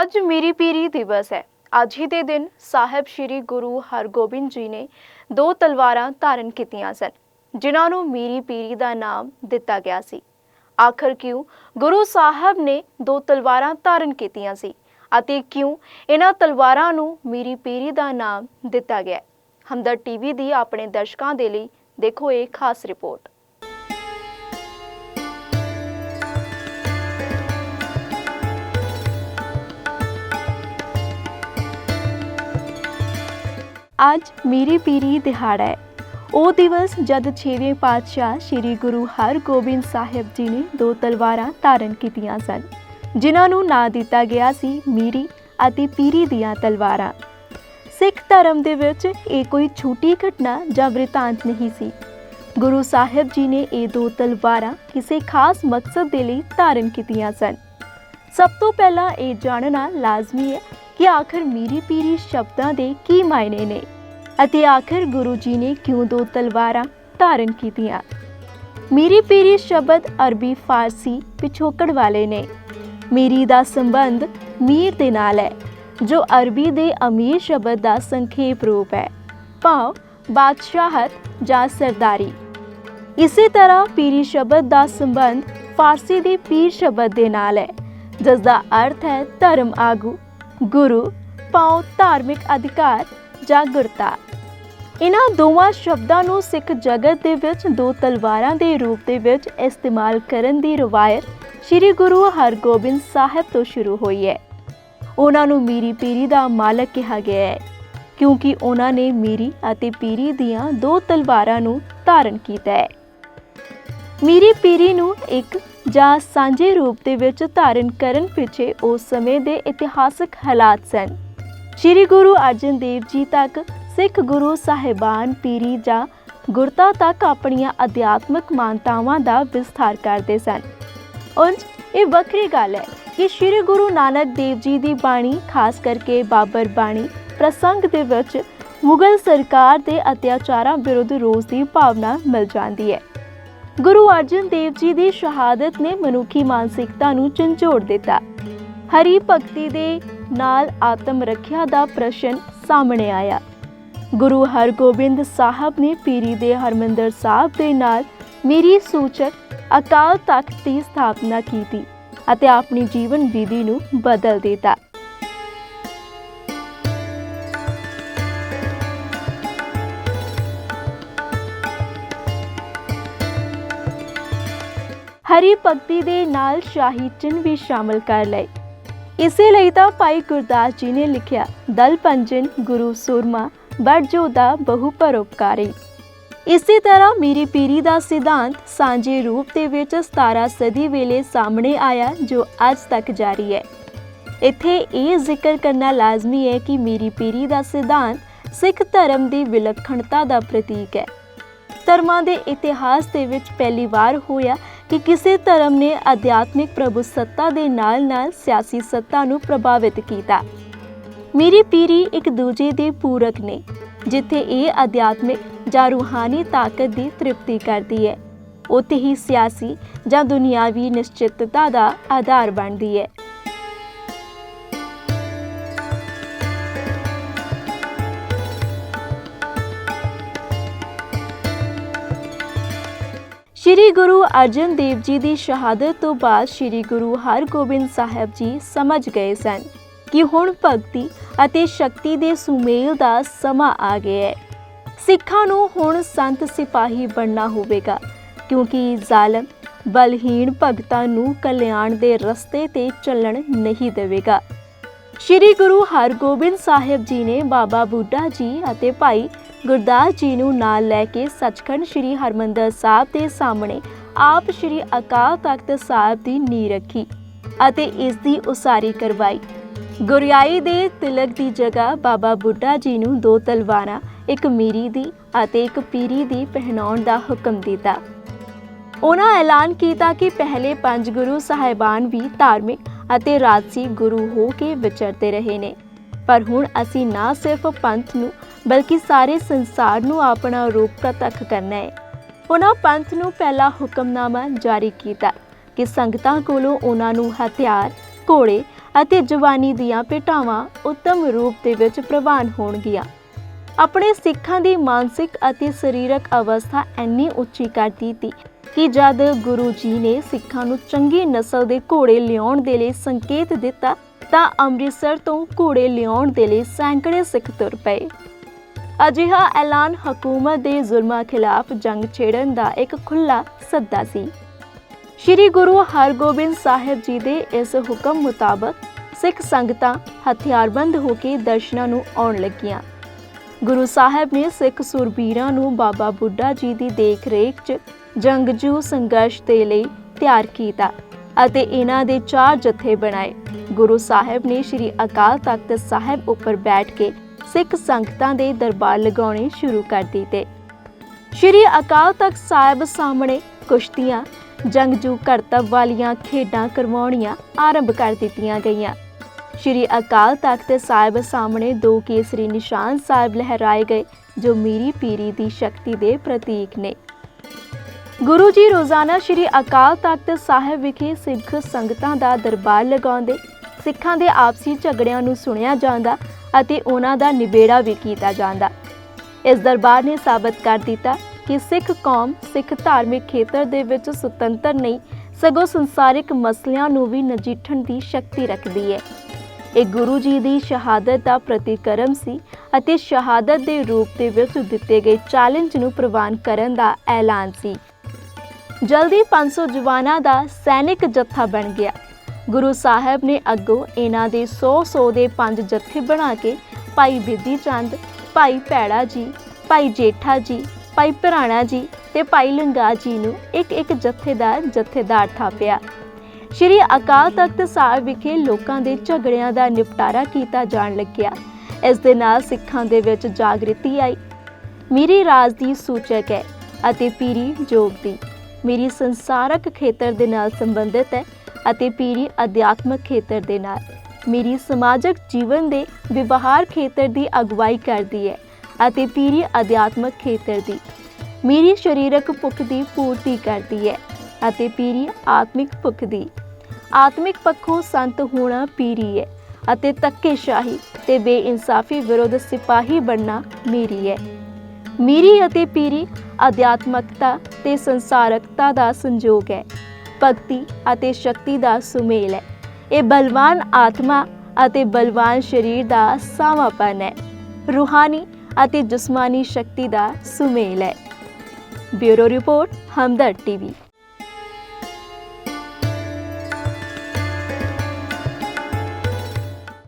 ਅੱਜ ਮੇਰੀ ਪੀਰੀ ਦਿਵਸ ਹੈ। ਅੱਜ ਹੀ ਦੇ ਦਿਨ ਸਾਹਿਬ ਸ੍ਰੀ ਗੁਰੂ ਹਰਗੋਬਿੰਦ ਜੀ ਨੇ ਦੋ ਤਲਵਾਰਾਂ ਧਾਰਨ ਕੀਤੀਆਂ ਸਨ, ਜਿਨ੍ਹਾਂ ਨੂੰ ਮੀਰੀ ਪੀਰੀ ਦਾ ਨਾਮ ਦਿੱਤਾ ਗਿਆ ਸੀ। ਆਖਰ ਕਿਉਂ ਗੁਰੂ ਸਾਹਿਬ ਨੇ ਦੋ ਤਲਵਾਰਾਂ ਧਾਰਨ ਕੀਤੀਆਂ ਸੀ ਅਤੇ ਕਿਉਂ ਇਹਨਾਂ ਤਲਵਾਰਾਂ ਨੂੰ ਮੀਰੀ ਪੀਰੀ ਦਾ ਨਾਮ ਦਿੱਤਾ ਗਿਆ ਹੈ? ਹਮਦਰਦ ਟੀਵੀ ਦੀ ਆਪਣੇ ਦਰਸ਼ਕਾਂ ਦੇ ਲਈ ਦੇਖੋ ਇਹ ਖਾਸ ਰਿਪੋਰਟ। ਅੱਜ ਮੇਰੀ ਪੀਰੀ ਦਿਹਾੜਾ ਹੈ। ਉਹ ਦਿਵਸ ਜਦ 6ਵੇਂ ਪਾਤਸ਼ਾਹ ਸ੍ਰੀ ਗੁਰੂ ਹਰਗੋਬਿੰਦ ਸਾਹਿਬ ਜੀ ਨੇ ਦੋ ਤਲਵਾਰਾਂ ਧਾਰਨ ਕੀਤੀਆਂ ਸਨ, ਜਿਨ੍ਹਾਂ ਨੂੰ ਨਾਂ ਦਿੱਤਾ ਗਿਆ ਸੀ ਮੀਰੀ ਅਤੇ ਪੀਰੀ ਦੀਆਂ ਤਲਵਾਰਾਂ। ਸਿੱਖ ਧਰਮ ਦੇ ਵਿੱਚ ਇਹ ਕੋਈ ਛੋਟੀ ਘਟਨਾ ਜਾਂ ਵ੍ਰਿਤਾਂਤ ਨਹੀਂ ਸੀ। ਗੁਰੂ ਸਾਹਿਬ ਜੀ ਨੇ ਇਹ ਦੋ ਤਲਵਾਰਾਂ ਕਿਸੇ ਖਾਸ ਮਕਸਦ ਦੇ ਲਈ ਧਾਰਨ ਕੀਤੀਆਂ ਸਨ। ਸਭ ਤੋਂ ਪਹਿਲਾਂ ਇਹ ਜਾਣਨਾ ਲਾਜ਼ਮੀ ਹੈ ਕਿ ਆਖਰ ਮੀਰੀ ਪੀਰੀ ਸ਼ਬਦਾਂ ਦੇ ਕੀ ਮਾਇਨੇ ਨੇ? ਅਤੇ ਆਖਰ ਗੁਰੂ ਜੀ ਨੇ ਕਿਉਂ ਦੋ ਤਲਵਾਰਾਂ ਧਾਰਨ ਕੀਤੀਆਂ? ਮੀਰੀ ਪੀਰੀ ਸ਼ਬਦ ਅਰਬੀ, ਫਾਰਸੀ ਪਿਛੋਕੜ ਵਾਲੇ ਨੇ। ਮੀਰੀ ਦਾ ਸੰਬੰਧ ਮੀਰ ਦੇ ਨਾਲ ਹੈ, ਜੋ ਅਰਬੀ ਦੇ ਅਮੀਰ ਸ਼ਬਦ ਦਾ ਸੰਖੇਪ ਰੂਪ ਹੈ। ਭਾਵ ਬਾਦਸ਼ਾਹਤ ਜਾਂ ਸਰਦਾਰੀ। ਇਸੇ ਤਰ੍ਹਾਂ ਪੀਰੀ ਸ਼ਬਦ ਦਾ ਸੰਬੰਧ ਫਾਰਸੀ ਦੇ ਪੀਰ ਸ਼ਬਦ ਦੇ ਨਾਲ ਹੈ ਜਿਸ ਦਾ ਅਰਥ ਹੈ ਧਰਮ ਆਗੂ। ਗੁਰੂ, ਪਾਉ ਧਾਰਮਿਕ ਅਧਿਕਾਰ ਜਾਂ ਇਹਨਾਂ ਦੋਵਾਂ ਸ਼ਬਦਾਂ ਨੂੰ ਸਿੱਖ ਜਗਤ ਦੇ ਵਿੱਚ ਦੋ ਤਲਵਾਰਾਂ ਦੇ ਰੂਪ ਦੇ ਵਿੱਚ ਇਸਤੇਮਾਲ ਕਰਨ ਦੀ ਰਵਾਇਤ ਸ੍ਰੀ ਗੁਰੂ ਹਰਗੋਬਿੰਦ ਸਾਹਿਬ ਤੋਂ ਸ਼ੁਰੂ ਹੋਈ ਹੈ। ਉਹਨਾਂ ਨੂੰ ਮੀਰੀ ਪੀਰੀ ਦਾ ਮਾਲਕ ਕਿਹਾ ਗਿਆ ਹੈ, ਕਿਉਂਕਿ ਉਹਨਾਂ ਨੇ ਮੀਰੀ ਅਤੇ ਪੀਰੀ ਦੀਆਂ ਦੋ ਤਲਵਾਰਾਂ ਨੂੰ ਧਾਰਨ ਕੀਤਾ ਹੈ। ਮੀਰੀ ਪੀਰੀ ਨੂੰ ਇੱਕ ਜਾਂ ਸਾਂਝੇ ਰੂਪ ਦੇ ਵਿੱਚ ਧਾਰਨ ਕਰਨ ਪਿੱਛੇ ਉਸ ਸਮੇਂ ਦੇ ਇਤਿਹਾਸਕ ਹਾਲਾਤ ਸਨ। ਸ੍ਰੀ ਗੁਰੂ ਅਰਜਨ ਦੇਵ ਜੀ ਤੱਕ ਸਿੱਖ ਗੁਰੂ ਸਾਹਿਬਾਨ ਪੀਰੀ ਜਾਂ ਗੁਰਤਾ ਤੱਕ ਆਪਣੀਆਂ ਅਧਿਆਤਮਕ ਮਾਨਤਾਵਾਂ ਦਾ ਵਿਸਥਾਰ ਕਰਦੇ ਸਨ। ਉਂਝ ਇਹ ਵੱਖਰੀ ਗੱਲ ਹੈ ਕਿ ਸ੍ਰੀ ਗੁਰੂ ਨਾਨਕ ਦੇਵ ਜੀ ਦੀ ਬਾਣੀ, ਖਾਸ ਕਰਕੇ ਬਾਬਰ ਬਾਣੀ, ਪ੍ਰਸੰਗ ਦੇ ਵਿੱਚ ਮੁਗਲ ਸਰਕਾਰ ਦੇ ਅਤਿਆਚਾਰਾਂ ਵਿਰੁੱਧ ਰੋਸ ਦੀ ਭਾਵਨਾ ਮਿਲ ਜਾਂਦੀ ਹੈ। ਗੁਰੂ ਅਰਜਨ ਦੇਵ ਜੀ ਦੀ ਸ਼ਹਾਦਤ ਨੇ ਮਨੁੱਖੀ ਮਾਨਸਿਕਤਾ ਨੂੰ ਝੰਜੋੜ ਦਿੱਤਾ। ਹਰੀ ਭਗਤੀ ਦੇ ਨਾਲ ਆਤਮ ਰੱਖਿਆ ਦਾ ਪ੍ਰਸ਼ਨ ਸਾਹਮਣੇ ਆਇਆ। ਗੁਰੂ ਹਰਗੋਬਿੰਦ ਸਾਹਿਬ ਨੇ ਪੀਰੀ ਦੇ ਹਰਮੰਦਰ ਸਾਹਿਬ ਦੇ ਨਾਲ ਮੇਰੀ ਸੂਚਕ ਅਕਾਲ ਤਖਤ ਦੀ ਸਥਾਪਨਾ ਕੀਤੀ ਅਤੇ ਆਪਣੀ ਜੀਵਨ ਵਿਧੀ ਨੂੰ ਬਦਲ ਦਿੱਤਾ। ਹਰੀ ਭਗਤੀ ਦੇ ਨਾਲ ਸ਼ਾਹੀ ਚਿੰਨ੍ਹ ਵੀ ਸ਼ਾਮਲ ਕਰ ਲਏ। ਇਸੇ ਲਈ ਤਾਂ ਭਾਈ ਗੁਰਦਾਸ ਜੀ ਨੇ ਲਿਖਿਆ, ਦਲ ਪੰਜਨ ਗੁਰੂ ਸੁਰਮਾ ਬੜਜੋ ਦਾ ਬਹੁ ਪਰਉਪਕਾਰੀ। ਇਸੇ ਤਰ੍ਹਾਂ ਮੀਰੀ ਪੀਰੀ ਦਾ ਸਿਧਾਂਤ ਸਾਂਝੇ ਰੂਪ ਦੇ ਵਿੱਚ 17 ਸਦੀ ਵੇਲੇ ਸਾਹਮਣੇ ਆਇਆ, ਜੋ ਅੱਜ ਤੱਕ ਜਾਰੀ ਹੈ। ਇੱਥੇ ਇਹ ਜ਼ਿਕਰ ਕਰਨਾ ਲਾਜ਼ਮੀ ਹੈ ਕਿ ਮੀਰੀ ਪੀਰੀ ਦਾ ਸਿਧਾਂਤ ਸਿੱਖ ਧਰਮ ਦੀ ਵਿਲੱਖਣਤਾ ਦਾ ਪ੍ਰਤੀਕ ਹੈ। ਧਰਮਾਂ ਦੇ ਇਤਿਹਾਸ ਦੇ ਵਿੱਚ ਪਹਿਲੀ ਵਾਰ ਹੋਇਆ ਕਿ ਕਿਸੇ ਧਰਮ ਨੇ ਅਧਿਆਤਮਿਕ ਪ੍ਰਭੂ ਸੱਤਾ ਦੇ ਨਾਲ-ਨਾਲ ਸਿਆਸੀ ਸੱਤਾ ਨੂੰ ਪ੍ਰਭਾਵਿਤ ਕੀਤਾ। ਮੇਰੀ ਪੀਰੀ ਇੱਕ ਦੂਜੇ ਦੇ ਪੂਰਕ ਨੇ, ਜਿੱਥੇ ਇਹ ਅਧਿਆਤਮਿਕ ਜਾਂ ਰੂਹਾਨੀ ਤਾਕਤ ਦੀ ਤ੍ਰਿਪਤੀ ਕਰਦੀ ਹੈ। ਉੱਥੇ ਹੀ ਸਿਆਸੀ ਜਾਂ ਦੁਨਿਆਵੀ ਨਿਸ਼ਚਿਤਤਾ ਦਾ ਆਧਾਰ ਬਣਦੀ ਹੈ। ਸ਼੍ਰੀ ਗੁਰੂ ਅਰਜਨ ਦੇਵ ਜੀ ਦੀ ਸ਼ਹਾਦਤ ਤੋਂ ਬਾਅਦ ਸ਼੍ਰੀ ਗੁਰੂ ਹਰਗੋਬਿੰਦ ਸਾਹਿਬ ਜੀ ਸਮਝ ਗਏ ਸਨ ਕਿ ਹੁਣ ਭਗਤੀ ਅਤੇ ਸ਼ਕਤੀ ਦੇ ਸੁਮੇਲ ਦਾ ਸਮਾਂ ਆ ਗਿਆ ਹੈ। ਸਿੱਖਾਂ ਨੂੰ ਹੁਣ ਸੰਤ ਸਿਪਾਹੀ ਬਣਨਾ ਹੋਵੇਗਾ, ਕਿਉਂਕਿ ਜ਼ਾਲਮ, ਬਲਹੀਣ ਭਗਤਾਂ ਨੂੰ ਕਲਿਆਣ ਦੇ ਰਸਤੇ ਤੇ ਚੱਲਣ ਨਹੀਂ ਦੇਵੇਗਾ। ਸ਼੍ਰੀ ਗੁਰੂ ਹਰਗੋਬਿੰਦ ਸਾਹਿਬ ਜੀ ਨੇ ਬਾਬਾ ਬੁੱਢਾ ਜੀ ਅਤੇ ਭਾਈ ਗੁਰਦਾਸ ਜੀ ਨੂੰ ਨਾਲ ਲੈ ਕੇ ਸੱਚਖੰਡ ਸ੍ਰੀ ਹਰਮੰਦਰ ਸਾਹਿਬ ਦੇ ਸਾਹਮਣੇ ਆਪ ਸ੍ਰੀ ਅਕਾਲ ਤਖਤ ਸਾਹਿਬ ਦੀ ਨੀਂਹ ਰੱਖੀ ਅਤੇ ਇਸ ਦੀ ਉਸਾਰੀ ਕਰਵਾਈ। ਗੁਰਿਆਈ ਦੇ ਤਿਲਕ ਦੀ ਜਗ੍ਹਾ ਬਾਬਾ ਬੁੱਢਾ ਜੀ ਨੂੰ ਦੋ ਤਲਵਾਰਾਂ, ਇੱਕ ਮੀਰੀ ਦੀ ਅਤੇ ਇੱਕ ਪੀਰੀ ਦੀ ਪਹਿਨਾਉਣ ਦਾ ਹੁਕਮ ਦਿੱਤਾ। ਉਹਨਾਂ ਐਲਾਨ ਕੀਤਾ ਕਿ ਪਹਿਲੇ ਪੰਜ ਗੁਰੂ ਸਾਹਿਬਾਨ ਵੀ ਧਾਰਮਿਕ ਅਤੇ ਰਾਜਸੀ ਗੁਰੂ ਹੋ ਕੇ ਵਿਚਰਦੇ ਰਹੇ ਨੇ। ਪਰ ਹੁਣ ਅਸੀਂ ਨਾ ਸਿਰਫ ਪੰਥ ਨੂੰ, ਬਲਕਿ ਸਾਰੇ ਸੰਸਾਰ ਨੂੰ ਆਪਣਾ ਰੂਪ ਪ੍ਰਤੱਖ ਕਰਨਾ ਹੈ। ਉਹਨਾਂ ਪੰਥ ਨੂੰ ਪਹਿਲਾ ਹੁਕਮਨਾਮਾ ਜਾਰੀ ਕੀਤਾ ਕਿ ਸੰਗਤਾਂ ਕੋਲੋਂ ਉਹਨਾਂ ਨੂੰ ਹਥਿਆਰ, ਘੋੜੇ ਅਤੇ ਜਵਾਨੀ ਦੀਆਂ ਭੇਟਾਵਾਂ ਉੱਤਮ ਰੂਪ ਦੇ ਵਿੱਚ ਪ੍ਰਵਾਨ ਹੋਣਗੀਆਂ। ਆਪਣੇ ਸਿੱਖਾਂ ਦੀ ਮਾਨਸਿਕ ਅਤੇ ਸਰੀਰਕ ਅਵਸਥਾ ਇੰਨੀ ਉੱਚੀ ਕਰ ਦਿੱਤੀ ਕਿ ਜਦ ਗੁਰੂ ਜੀ ਨੇ ਸਿੱਖਾਂ ਨੂੰ ਚੰਗੀ ਨਸਲ ਦੇ ਘੋੜੇ ਲਿਆਉਣ ਦੇ ਲਈ ਸੰਕੇਤ ਦਿੱਤਾ ਤਾਂ ਅੰਮ੍ਰਿਤਸਰ ਤੋਂ ਘੋੜੇ ਲਿਆਉਣ ਦੇ ਲਈ ਸੈਂਕੜੇ ਸਿੱਖ ਤੁਰ ਪਏ। ਅਜਿਹਾ ਐਲਾਨ ਹਕੂਮਤ ਦੇ ਜ਼ੁਲਮਾਂ ਖਿਲਾਫ ਜੰਗ ਛੇੜਨ ਦਾ ਇੱਕ ਖੁੱਲਾ ਸੱਦਾ ਸੀ। ਸ਼੍ਰੀ ਗੁਰੂ ਹਰਗੋਬਿੰਦ ਸਾਹਿਬ ਜੀ ਦੇ ਇਸ ਹੁਕਮ ਮੁਤਾਬਕ ਸਿੱਖ ਸੰਗਤਾਂ ਹਥਿਆਰਬੰਦ ਹੋ ਕੇ ਦਰਸ਼ਨਾਂ ਨੂੰ ਆਉਣ ਲੱਗੀਆਂ। ਗੁਰੂ ਸਾਹਿਬ ਨੇ ਸਿੱਖ ਸੁਰਬੀਰਾਂ ਨੂੰ ਬਾਬਾ ਬੁੱਢਾ ਜੀ ਦੀ ਦੇਖ-ਰੇਖ 'ਚ ਜੰਗਜੂ ਸੰਘਰਸ਼ ਦੇ ਲਈ ਤਿਆਰ ਕੀਤਾ ਅਤੇ ਇਹਨਾਂ ਦੇ ਚਾਰ ਜਥੇ ਬਣਾਏ। ਗੁਰੂ ਸਾਹਿਬ ਨੇ ਸ੍ਰੀ ਅਕਾਲ ਤਖਤ ਸਾਹਿਬ ਉੱਪਰ ਬੈਠ ਕੇ ਸਿੱਖ ਸੰਗਤਾਂ ਦੇ ਦਰਬਾਰ ਲਗਾਉਣੇ ਸ਼ੁਰੂ ਕਰ ਦਿੱਤੇ। ਸ਼੍ਰੀ ਅਕਾਲ ਤਖਤ ਸਾਹਿਬ ਸਾਹਮਣੇ ਕੁਸ਼ਤੀਆਂ, ਜੰਗਜੂ ਕਰਤੱਵ ਵਾਲੀਆਂ ਖੇਡਾਂ ਕਰਵਾਉਣੀਆਂ ਆਰੰਭ ਕਰ ਦਿੱਤੀਆਂ ਗਈਆਂ। ਸ਼੍ਰੀ ਅਕਾਲ ਤਖਤ ਸਾਹਿਬ ਸਾਹਮਣੇ ਦੋ ਕੇਸਰੀ ਨਿਸ਼ਾਨ ਸਾਹਿਬ ਲਹਿਰਾਏ ਗਏ, ਜੋ ਮੀਰੀ ਪੀਰੀ ਦੀ ਸ਼ਕਤੀ ਦੇ ਪ੍ਰਤੀਕ ਨੇ। ਗੁਰੂ ਜੀ ਰੋਜ਼ਾਨਾ ਸ਼੍ਰੀ ਅਕਾਲ ਤਖਤ ਸਾਹਿਬ ਵਿਖੇ ਸਿੱਖ ਸੰਗਤਾਂ ਦਾ ਦਰਬਾਰ ਲਗਾਉਂਦੇ ਸਿੱਖਾਂ ਦੇ ਆਪਸੀ ਝਗੜਿਆਂ ਨੂੰ ਸੁਣਿਆ ਜਾਂਦਾ ਅਤੇ ਉਹਨਾਂ ਦਾ ਨਿਬੇੜਾ ਵੀ ਕੀਤਾ ਜਾਂਦਾ। ਇਸ ਦਰਬਾਰ ਨੇ ਸਾਬਤ ਕਰ ਦਿੱਤਾ ਕਿ ਸਿੱਖ ਕੌਮ, ਸਿੱਖ ਧਾਰਮਿਕ ਖੇਤਰ ਦੇ ਵਿੱਚ ਸੁਤੰਤਰ ਨਹੀਂ, ਸਗੋਂ ਸੰਸਾਰਿਕ ਮਸਲਿਆਂ ਨੂੰ ਵੀ ਨਜਿੱਠਣ ਦੀ ਸ਼ਕਤੀ ਰੱਖਦੀ ਹੈ। ਇਹ ਗੁਰੂ ਜੀ ਦੀ ਸ਼ਹਾਦਤ ਦਾ ਪ੍ਰਤੀਕਰਮ ਸੀ ਅਤੇ ਸ਼ਹਾਦਤ ਦੇ ਰੂਪ ਦੇ ਵਿੱਚ ਦਿੱਤੇ ਗਏ ਚੈਲੰਜ ਨੂੰ ਪ੍ਰਵਾਨ ਕਰਨ ਦਾ ਐਲਾਨ ਸੀ। ਜਲਦੀ 500 ਜਵਾਨਾਂ ਦਾ ਸੈਨਿਕ ਜੱਥਾ ਬਣ ਗਿਆ। ਗੁਰੂ ਸਾਹਿਬ ਨੇ ਅੱਗੋਂ ਇਹਨਾਂ ਦੇ 100-100 ਦੇ ਪੰਜ ਜੱਥੇ ਬਣਾ ਕੇ ਭਾਈ ਬਿੱਦੀ ਚੰਦ, ਭਾਈ ਭੈੜਾ ਜੀ, ਭਾਈ ਜੇਠਾ ਜੀ, ਭਾਈ ਭਰਾਣਾ ਜੀ ਤੇ ਭਾਈ ਲੰਗਾ ਜੀ ਨੂੰ ਇੱਕ ਇੱਕ ਜਥੇਦਾਰ ਜਥੇਦਾਰ ਥਾਪਿਆ। ਸ਼੍ਰੀ ਅਕਾਲ ਤਖਤ ਸਾਹਿਬ ਵਿਖੇ ਲੋਕਾਂ ਦੇ ਝਗੜਿਆਂ ਦਾ ਨਿਪਟਾਰਾ ਕੀਤਾ ਜਾਣ ਲੱਗਿਆ। ਇਸ ਦੇ ਨਾਲ ਸਿੱਖਾਂ ਦੇ ਵਿੱਚ ਜਾਗ੍ਰਿਤੀ ਆਈ। ਮੇਰੀ ਰਾਜ ਦੀ ਸੂਚਕ ਹੈ ਅਤੇ ਪੀਰੀ ਜੋਗ ਦੀ। ਮੇਰੀ ਸੰਸਾਰਕ ਖੇਤਰ ਦੇ ਨਾਲ ਸੰਬੰਧਿਤ ਹੈ। ਅਤੇ ਪੀਰੀ ਅਧਿਆਤਮਕ ਖੇਤਰ ਦੇ ਨਾਲ। ਮੇਰੀ ਸਮਾਜਿਕ ਜੀਵਨ ਦੇ ਵਿਵਹਾਰ ਖੇਤਰ ਦੀ ਅਗਵਾਈ ਕਰਦੀ ਹੈ ਅਤੇ ਪੀਰੀ ਅਧਿਆਤਮਕ ਖੇਤਰ ਦੀ। ਮੇਰੀ ਸਰੀਰਕ ਭੁੱਖ ਦੀ ਪੂਰਤੀ ਕਰਦੀ ਹੈ ਅਤੇ ਪੀਰੀ ਆਤਮਿਕ ਭੁੱਖ ਦੀ। ਆਤਮਿਕ ਪੱਖੋਂ ਸੰਤ ਹੋਣਾ ਪੀਰੀ ਹੈ ਅਤੇ ਤੱਕੇਸ਼ਾਹੀ ਤੇ ਬੇਇਨਸਾਫੀ ਵਿਰੁੱਧ ਸਿਪਾਹੀ ਬਣਨਾ ਮੇਰੀ ਹੈ। ਮੇਰੀ ਅਤੇ ਪੀਰੀ ਅਧਿਆਤਮਕਤਾ ਤੇ ਸੰਸਾਰਕਤਾ ਦਾ ਸੰਜੋਗ ਹੈ। ਭਗਤੀ ਅਤੇ ਸ਼ਕਤੀ ਦਾ ਸੁਮੇਲ ਹੈ। ਇਹ ਬਲਵਾਨ ਆਤਮਾ ਅਤੇ ਬਲਵਾਨ ਸਰੀਰ ਦਾ ਸਾਵਾਪਨ ਹੈ। ਰੂਹਾਨੀ ਅਤੇ ਜਿਸਮਾਨੀ ਸ਼ਕਤੀ ਦਾ ਸੁਮੇਲ ਹੈ। Bureau report, Hamdard TV.